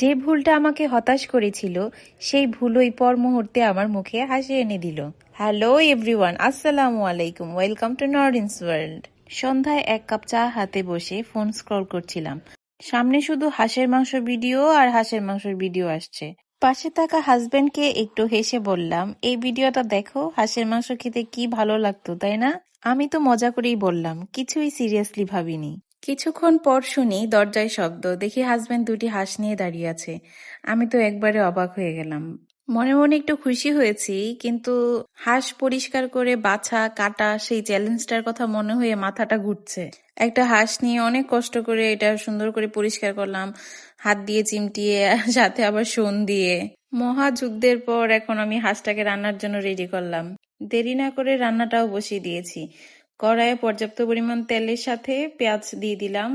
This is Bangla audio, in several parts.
যে ভুলটা আমাকে হতাশ করেছিল, সেই ভুলই পর মুহূর্তে আমার মুখে হাসি এনে দিল। হ্যালো এভরিওয়ান আসসালামু আলাইকুম। ওয়েলকাম টু নর্ডিনস ওয়ার্ল্ড সন্ধ্যায় এক কাপ চা হাতে বসে ফোন স্ক্রল করছিলাম। সামনে শুধু হাঁসের মাংস ভিডিও আর হাঁসের মাংসের ভিডিও আসছে। পাশে থাকা হাজবেন্ডকে একটু হেসে বললাম, এই ভিডিওটা দেখো, হাঁসের মাংস খেতে কি ভালো লাগতো, তাই না? আমি তো মজা করেই বললাম, কিছুই সিরিয়াসলি ভাবিনি। কিছুক্ষণ পর শুনি দরজায় শব্দ। দেখি হাজবেন্ড দুটি হাঁস নিয়ে দাঁড়িয়ে আছে। আমি তো একবারে অবাক হয়ে গেলাম। মনে মনে একটু খুশি হয়েছি, কিন্তু হাঁস পরিষ্কার করে বাছা, কাটা সেই চ্যালেঞ্জটার কথা মনে হয়ে মাথাটা ঘুরছে। একটা হাঁস নিয়ে অনেক কষ্ট করে এটা সুন্দর করে পরিষ্কার করলাম, হাত দিয়ে চিমটিয়ে, সাথে আবার সোন দিয়ে। মহা যুদ্ধের পর এখন আমি হাঁসটাকে রান্নার জন্য রেডি করলাম। দেরি না করে রান্নাটাও বসিয়ে দিয়েছি। কড়াইয়ে পর্যাপ্ত পরিমাণ তেলের সাথে পেঁয়াজ দিয়ে দিলাম।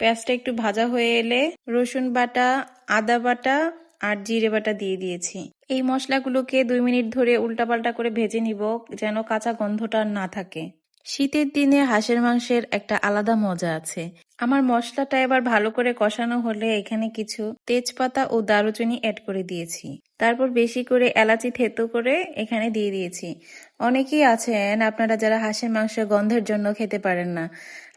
পেঁয়াজটা একটু ভাজা হয়ে এলে রসুন বাটা, আদা বাটা আর জিরে বাটা দিয়ে দিয়েছি। এই মশলাগুলোকে দুই মিনিট ধরে উল্টাপাল্টা করে ভেজে নিব যেন কাঁচা গন্ধটা না থাকে। শীতের দিনে হাঁসের মাংসের একটা আলাদা মজা আছে। আমার মশলাটা এবার ভালো করে কষানো হলে এখানে কিছু তেজপাতা ও দারুচিনি অ্যাড করে দিয়েছি। তারপর বেশি করে এলাচি থেতো করে এখানে দিয়ে দিয়েছি। অনেকেই আছেন, আপনারা যারা হাঁসের মাংস গন্ধের জন্য খেতে পারেন না,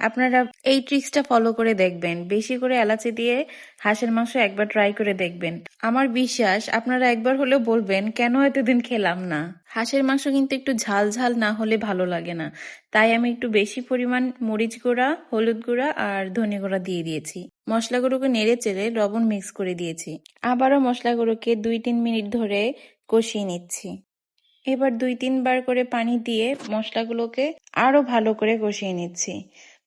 আপনারা এই ট্রিক্সটা ফলো করে দেখবেন। বেশি করে এলাচি দিয়ে হাঁসের মাংস একবার ট্রাই করে দেখবেন। আমার বিশ্বাস, আপনারা একবার হলেও বলবেন, কেন এতদিন খেলাম না? হাঁসের মাংস কিন্তু একটু ঝাল ঝাল না হলে ভালো লাগে না। তাই আমি একটু বেশি পরিমাণ মরিচ গুঁড়া, হলুদ গুঁড়া আর ধনে গুঁড়া দিয়ে দিয়েছি। মশলাগুলোকে নেড়ে চেড়ে লবণ মিক্স করে দিয়েছি। আবারও মশলাগুলোকে দুই তিন মিনিট ধরে কষিয়ে নিচ্ছি। এবার দুই তিনবার করে পানি দিয়ে মশলাগুলোকে আরও ভালো করে কষিয়ে নিচ্ছি।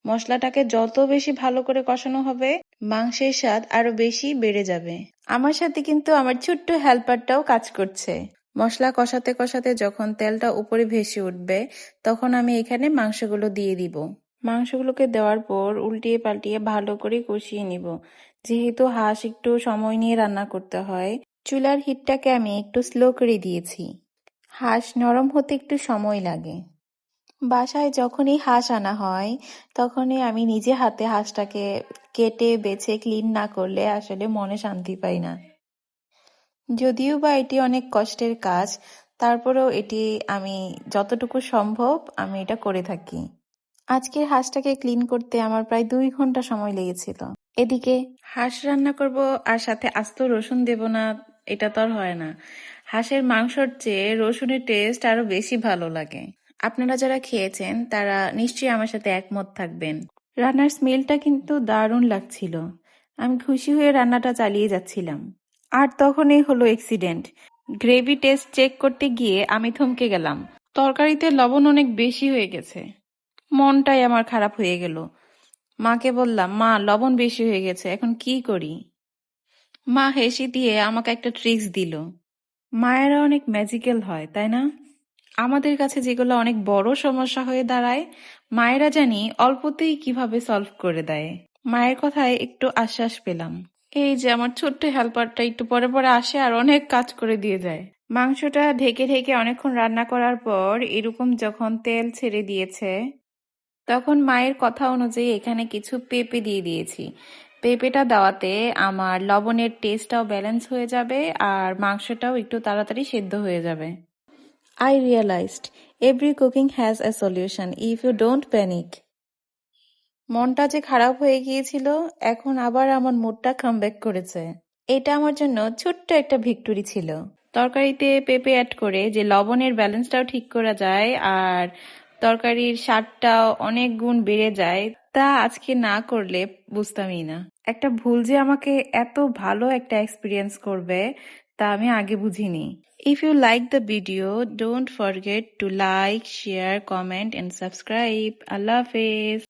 মশলাটাকে যত বেশি ভালো করে কষানো হবে, মাংসের স্বাদ আরও বেশি বেড়ে যাবে। আমার সাথে কিন্তু আমার ছোট্ট হেল্পারটাও কাজ করছে। মশলা কষাতে কষাতে যখন তেলটা উপরে ভেসে উঠবে, তখন আমি এখানে মাংসগুলো দিয়ে দিব। মাংসগুলোকে দেওয়ার পর উল্টিয়ে পাল্টিয়ে ভালো করে কষিয়ে নিব। যেহেতু হাঁস একটু সময় নিয়ে রান্না করতে হয়, চুলার হিটটাকে আমি একটু স্লো করে দিয়েছি। হাঁস নরম হতে একটু সময় লাগে। বাসায় যখনই হাঁস আনা হয়, তখনই আমি নিজে হাতে হাঁসটাকে কেটে, বেছে ক্লিন না করলে আসলে মনে শান্তি পাই না। যদিও বা এটি অনেক কষ্টের কাজ, তারপরেও এটি আমি যতটুকু সম্ভব আমি এটা করে থাকি। আজকের হাঁসটাকে ক্লিন করতে আমার প্রায় দুই ঘণ্টা সময় লেগেছিল। এদিকে হাঁস রান্না করব আর সাথে আস্ত রসুন দেব না, এটা তো আর হয় না। হাঁসের মাংসর চেয়ে রসুনের টেস্ট আরও বেশি ভালো লাগে। আপনারা যারা খেয়েছেন, তারা নিশ্চয়ই আমার সাথে একমত থাকবেন। রান্নার স্মেলটা কিন্তু দারুণ লাগছিল। আমি খুশি হয়ে রান্নাটা চালিয়ে যাচ্ছিলাম। আর তখনই হলো অ্যাক্সিডেন্ট গ্রেভি টেস্ট চেক করতে গিয়ে আমি থমকে গেলাম। তরকারিতে লবণ অনেক বেশি হয়ে গেছে। মনটাই আমার খারাপ হয়ে গেল। মাকে বললাম, মা, লবণ বেশি হয়ে গেছে, এখন কি করি? মা হেসে দিয়ে আমাকে একটা ট্রিক্স দিল। মায়েরা অনেক ম্যাজিক্যাল হয়, তাই না? আমাদের কাছে যেগুলো অনেক বড় সমস্যা হয়ে দাঁড়ায়, মায়েরা জানি অল্পতেই কীভাবে সলভ করে দেয়। মায়ের কথায় একটু আশ্বাস পেলাম। এই যে আমার ছোট্ট হেল্পারটা একটু পরে পরে আসে আর অনেক কাজ করে দিয়ে যায়। মাংসটা ঢেকে ঢেকে অনেকক্ষণ রান্না করার পর এরকম যখন তেল ছেড়ে দিয়েছে তখন মায়ের কথা অনুযায়ী এখানে কিছু পেঁপে দিয়ে দিয়েছি। পেঁপেটা দেওয়াতে আমার লবণের টেস্টটাও ব্যালেন্স হয়ে যাবে আর মাংসটাও একটু তাড়াতাড়ি সেদ্ধ হয়ে যাবে। I realized every cooking has a solution if you don't panic মনটা যে খারাপ হয়ে গিয়েছিল, এখন আবার আমার মুডটা কামব্যাক করেছে। এটা আমার জন্য ছোট্ট একটা ভিক্টোরি ছিল। তরকারিতে পেঁপে অ্যাড করে যে লবণের ব্যালেন্সটাও ঠিক করা যায় আর তরকারির স্বাদটা অনেক গুণ বেড়ে যায়, তা আজকে না করলে বুঝতামই না। একটা ভুল যে আমাকে এত ভালো একটা এক্সপিরিয়েন্স করবে, তা আমি আগে বুঝিনি। If you like the video don't forget to like share comment and subscribe আল্লাহ হাফেজ